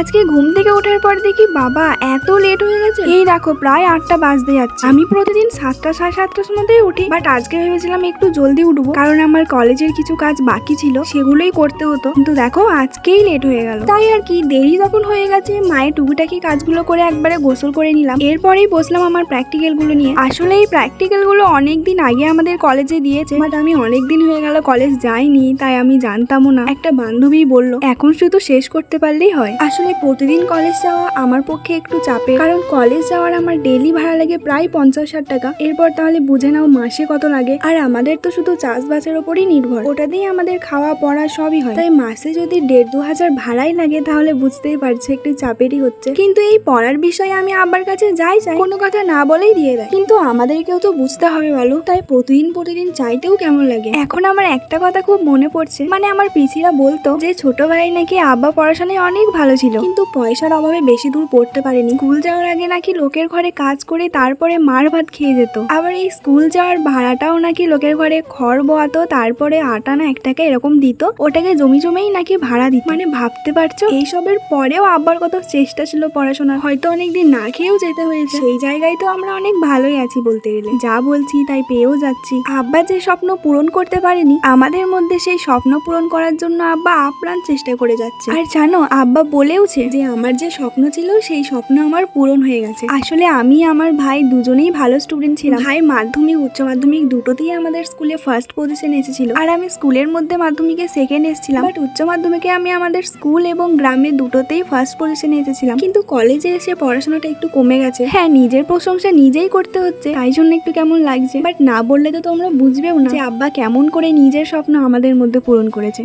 আজকে ঘুম থেকে ওঠার পর দেখি বাবা এত লেট হয়ে গেছে। এই দেখো, প্রায় আটটা বাজতে যাচ্ছে। আমি প্রতিদিন সাতটা, সাড়ে সাতটার মধ্যেই উঠি বাট আজকে ভেবেছিলাম একটু জলদি উঠবো, কারণ আমার কলেজের কিছু কাজ বাকি ছিল, সেগুলোই করতে হতো। কিন্তু দেখো, আজকেই লেট হয়ে গেল। তাই আর কি, দেরি যখন হয়ে গেছে, মায়ের টুকিটাকি কাজগুলো করে একবারে গোসল করে নিলাম। এরপরেই বসলাম আমার প্র্যাকটিক্যালগুলো নিয়ে। আসলে এই প্র্যাকটিক্যালগুলো অনেক দিন আগে আমাদের কলেজে দিয়েছে বাট আমি অনেক দিন হয়ে গেল কলেজ যাইনি, তাই আমি জানতামও না। একটা বান্ধবী বলল, এখন শুধু শেষ করতে পারলেই হয়। আসলে প্রতিদিন কলেজ যাওয়া আমার পক্ষে একটু চাপে কারণ কলেজ যাওয়ার আমার ডেলি ভাড়া লাগে প্রায় পঞ্চাশ ষাট টাকা। এরপর তাহলে বুঝে নাও মাসে কত লাগে। আর আমাদের তো শুধু চাষবাসের ওপরই নির্ভর। ওটা দিয়ে আমাদের খাওয়া, পড়া সবই হয়। তাই মাসে যদি দেড় দু হাজার ভাড়াই লাগে তাহলে বুঝতেই পারছে একটু চাপেরই হচ্ছে। কিন্তু এই পড়ার বিষয়ে আমি আব্বার কাছে যাই চাই, কোনো কথা না বলেই দিয়ে দেয়। কিন্তু আমাদেরকেও তো বুঝতে হবে বলো। তাই প্রতিদিন প্রতিদিন চাইতেও কেমন লাগে? এখন আমার একটা কথা খুব মনে পড়ছে। মানে আমার পিসিরা বলতো যে ছোটবেলায় নাকি আব্বা পড়াশোনায় অনেক ভালো ছিল। কিন্তু পয়সার অভাবে বেশি দূর পড়তে পারেনি। স্কুল যাওয়ার আগে নাকি লোকের ঘরে কাজ করে তারপরে মার ভাত খেয়ে যেত। আবার এই স্কুল যাওয়ার ভাড়াটাও নাকি লোকের ঘরে খড় বোয়াতো, তারপরে আটা না এক টাকা এরকম দিত। ওটাকে জমি জমেই নাকি ভাড়া দিত। মানে ভাবতে পারছ? এইসবের পরেও আব্বার কত চেষ্টা ছিল পড়াশোনার। হয়তো অনেকদিন না খেয়েও যেতে হয়েছে। সেই জায়গায় তো আমরা অনেক ভালোই আছি বলতে গেলে। যা বলছি তাই পেয়েও যাচ্ছি। আব্বা যে স্বপ্ন পূরণ করতে পারেনি, আমাদের মধ্যে সেই স্বপ্ন পূরণ করার জন্য আব্বা আপ্রাণ চেষ্টা করে যাচ্ছে। আর জানো, আব্বা বলেওছে যে আমার যে স্বপ্ন ছিল, সেই স্বপ্ন আমার পূরণ হয়ে গেছে। আসলে আমি আমার ভাই দুজনেই ভালো স্টুডেন্ট ছিলাম। ভাই মাধ্যমিক, উচ্চ মাধ্যমিক দুটোতেই আমাদের স্কুলে ফার্স্ট পজিশন এসেছিল। আর আমি স্কুলের মধ্যে মাধ্যমিকে সেকেন্ড এসেছিলাম। বাট উচ্চ মাধ্যমিকে আমি আমাদের স্কুল এবং গ্রামে দুটোতেই ফার্স্ট পজিশনে এসেছিলাম। কিন্তু কলেজে এসে পড়াশোনাটা একটু কমে গেছে। হ্যাঁ নিজের প্রশংসা নিজেই করতে হচ্ছে। তাই জন্য একটু কেমন লাগছে। বাট না বললে তো তোমরা বুঝবেও না যে আব্বা কেমন করে নিজের স্বপ্ন আমাদের মধ্যে পূরণ করেছে।